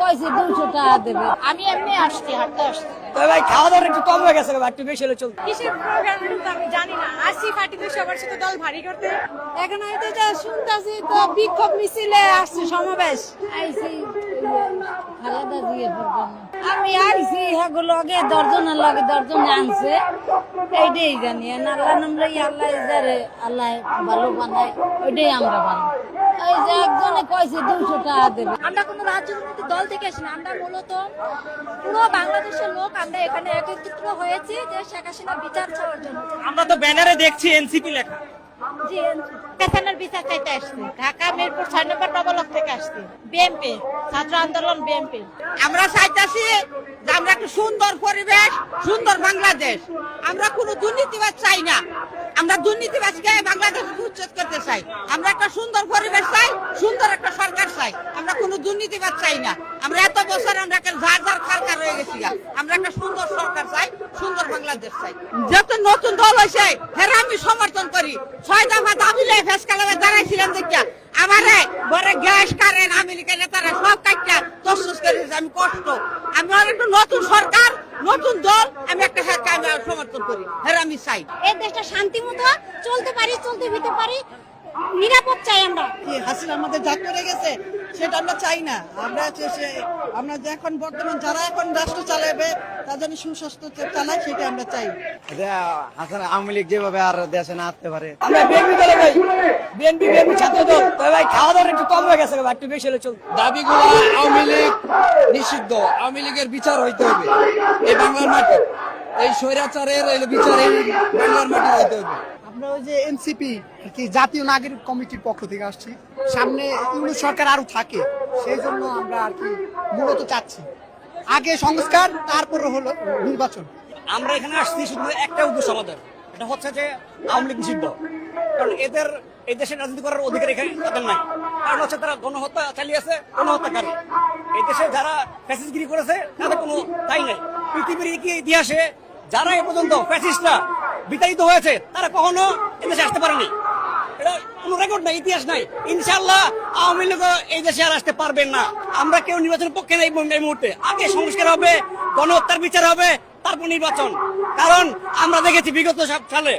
কইছে দুশো টাকা দেবে। আমি এমনি আসছি হাঁটতে আসছি। ভাই খাওয়া দাওয়া একটু কম হয়ে গেছে একটু বেশি হলে চলতো। কিসের প্রোগ্রাম আমি জানি না। আসছি পার্টিতে সবার সাথে দল ভারী করতে। এখন হয়তো যা শুনতেছি তো বিক্ষোভ মিছিলে আসছে সমাবেশ। আইসি। খালেদা দিয়ে আমি আইসি হ্যাঁ লগে দর্জনের লগে দর্জন আনছে। এইটাই জানি। আল্লাহ আল্লাহ যারে আল্লাহ ভালো বানায় ওইটাই আমরা বানাই। এই যে একজনে কইছে দুশো টাকা দেবে। আমরা কোনো রাজনৈতিক দল থেকে আসি না আমরা মূলত পুরো বাংলাদেশের লোক আমরা এখানে একত্রিত হয়েছি যে শেখ হাসিনা বিচার চাওয়ার জন্য। আমরা তো ব্যানারে দেখছি এনসিপি লেখা। জি বিচার চাইতে আসছি। ঢাকা মিরপুর ছয় নম্বর নবলক থেকে আসছি। বিএনপি ছাত্র আন্দোলন বিএনপি। আমরা চাইতেছি যে আমরা একটা সুন্দর পরিবেশ, সুন্দর বাংলাদেশ। আমরা কোনো দুর্নীতিবাজ চাই না। আমরা দুর্নীতিবাজকে বাংলাদেশ উচ্ছেদ করতে চাই। আমরা একটা সুন্দর পরিবেশ চাই, সুন্দর একটা সরকার চাই। আমরা কোনো দুর্নীতিবাজ চাই না। আমরা এত বছর আমরা একটা ঝাড় ঝাড় খারকার হয়ে গেছি আমরা একটা সুন্দর সরকার চাই, সুন্দর বাংলাদেশ চাই। যত নতুন দল হয়েছে হেরা আমি সমর্থন করি। ছয় দফা দাবি ফেস কালামে দাঁড়াইছিলাম দেখিয়া। আমারে ঘরে গ্যাস কারেন্ট আমেরিকা নেতারা তসুস আমি কষ্ট। আমি একটু নতুন সরকার, নতুন দল, আমি একটা হ্যাঁ সমর্থন করি। হ্যাঁ আমি চাই এই দেশটা শান্তি মতো চলতে পারি, চলতে দিতে পারি। নিরাপদ চাই আমরা। কি হাসিনা আমাদের যা করে গেছে? সেটা আমরা চাই না। আমরা আমরা যে এখন বর্তমান যারা এখন রাষ্ট্র চালাবে তার জন্য সুস্বাস্থ্য চালায় সেটা আমরা চাই। হাসান আওয়ামী লীগ যেভাবে আর দেশে না আসতে পারে। আমরা বিএনপি দলে ভাই। বিএনপি বিএনপি ছাত্র দল। তবে ভাই খাওয়া দাওয়া একটু কম হয়ে গেছে ভাই, একটু বেশি হলে চলতো দাবিগুলো আওয়ামী লীগ নিষিদ্ধ। আওয়ামী লীগের বিচার হইতে হবে। এই বাংলার মাটি এই স্বৈরাচারের বিচার এই বাংলার মাটি হইতে হবে। আমরা ওই যে এনসিপি কি জাতীয় নাগরিক কমিটির পক্ষ থেকে আসছি। সামনে ইউনিট সরকার আরও থাকে, সেই জন্য আমরা আর কি মূলত চাচ্ছি। আগে সংস্কার, তারপরে হলো নির্বাচন। আমরা এখানে আসছি শুধু একটা উদ্দেশ্য আমাদের। এটা হচ্ছে যে আওয়ামী লীগ নিষিদ্ধ কারণ এদের, এই দেশে রাজনীতি করার অধিকার এখানে তাদের নাই। কারণ হচ্ছে তারা গণহত্যা চালিয়েছে, গণহত্যাকারী। এই দেশে যারা ফ্যাসিসগিরি করেছে, তাদের কোনো দায় নাই। পৃথিবীর কি ইতিহাসে যারা এ পর্যন্ত ফ্যাসিস্টরা বিতাড়িত হয়েছে, তারা কখনো এদেশে আসতে পারেনি। এটা কোনো রেকর্ড নাই, ইতিহাস নাই। ইনশাল্লাহ আওয়ামী লীগ এই দেশে আর আসতে পারবেন না। আমরা কেউ নির্বাচনের পক্ষে নেই এই মুহূর্তে আগে সংস্কার হবে, গণহত্যার বিচার হবে, তারপর নির্বাচন। কারণ আমরা দেখেছি বিগত সব সালে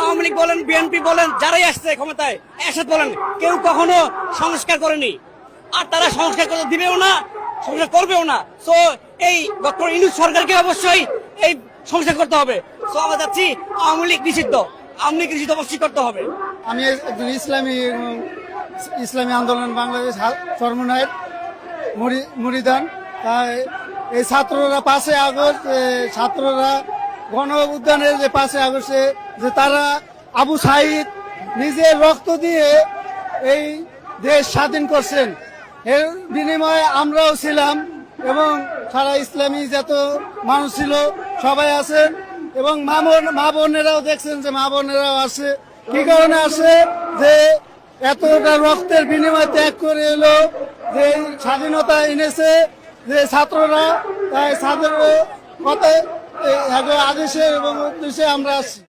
আওয়ামী লীগ বলেন, বিএনপি বলেন, যারাই আসছে ক্ষমতায় এরশাদ বলেন, কেউ কখনো সংস্কার করেনি। আর তারা সংস্কার করতে দিবেও না, সংস্কার করবেও না। তো এই ডক্টর ইনুস সরকারকে অবশ্যই এই সংস্কার করতে হবে। আমরা যাচ্ছি, আওয়ামী লীগ নিষিদ্ধ। আওয়ামী লীগ নিষিদ্ধ অবশ্যই করতে হবে। আমি একজন ইসলামী ইসলামী আন্দোলন, বাংলাদেশ চরমনায়ের মুরিদান। তাই এই ছাত্ররা পাঁচই আগস্ট ছাত্ররা গণ উদ্যানের যে পাঁচই আগস্টে যে তারা আবু সাইদ নিজের রক্ত দিয়ে এই দেশ স্বাধীন করছেন। এর বিনিময়ে আমরাও ছিলাম এবং সারা ইসলামী যত মানুষ ছিল, সবাই আছেন। এবং মা বোন মা বোনেরাও দেখছেন যে মা বোনেরাও আসে কি কারণে আসে যে এতটা রক্তের বিনিময় ত্যাগ করে এলো, যে স্বাধীনতা এনেছে, যে ছাত্ররা, তাই ছাত্র কথা আদেশে এবং উদ্দেশ্যে আমরা আসছি